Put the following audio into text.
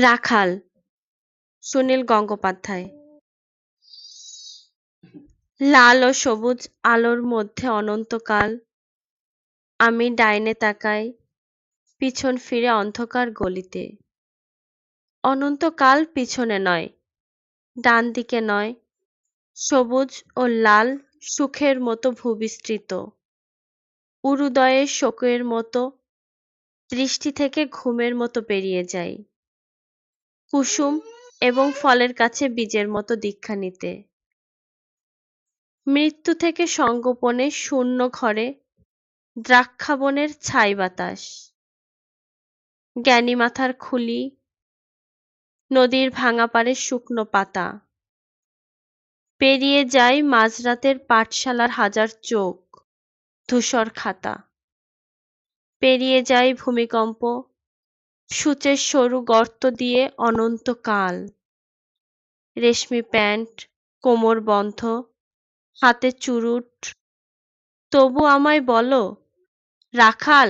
রাখাল, সুনীল গঙ্গোপাধ্যায়। লাল ও সবুজ আলোর মধ্যে অনন্তকাল আমি ডাইনে তাকাই, পিছন ফিরে অন্ধকার গলিতে। অনন্তকাল পিছনে নয়, ডান দিকে নয়, সবুজ ও লাল সুখের মতো ভূবিস্তৃত। উরুদয়ের শোকের মতো, দৃষ্টি থেকে ঘুমের মতো পেরিয়ে যাই। কুসুম এবং ফলের কাছে বীজের মতো দীক্ষা নিতে। মৃত্যু থেকে সঙ্গোপনে শূন্য ঘরে দ্রাক্ষাবনের ছাই বাতাস। জ্ঞানী মাথার খুলি, নদীর ভাঙা পারে শুকনো পাতা। পেরিয়ে যায় মাঝরাতের পাঠশালার হাজার চোখ, ধূসর খাতা। পেরিয়ে যায় ভূমিকম্প সূচের সরু গর্ত দিয়ে অনন্তকাল। রেশমি প্যান্ট, কোমর বন্ধ, হাতে চুরুট। তবু আমায় বলো, রাখাল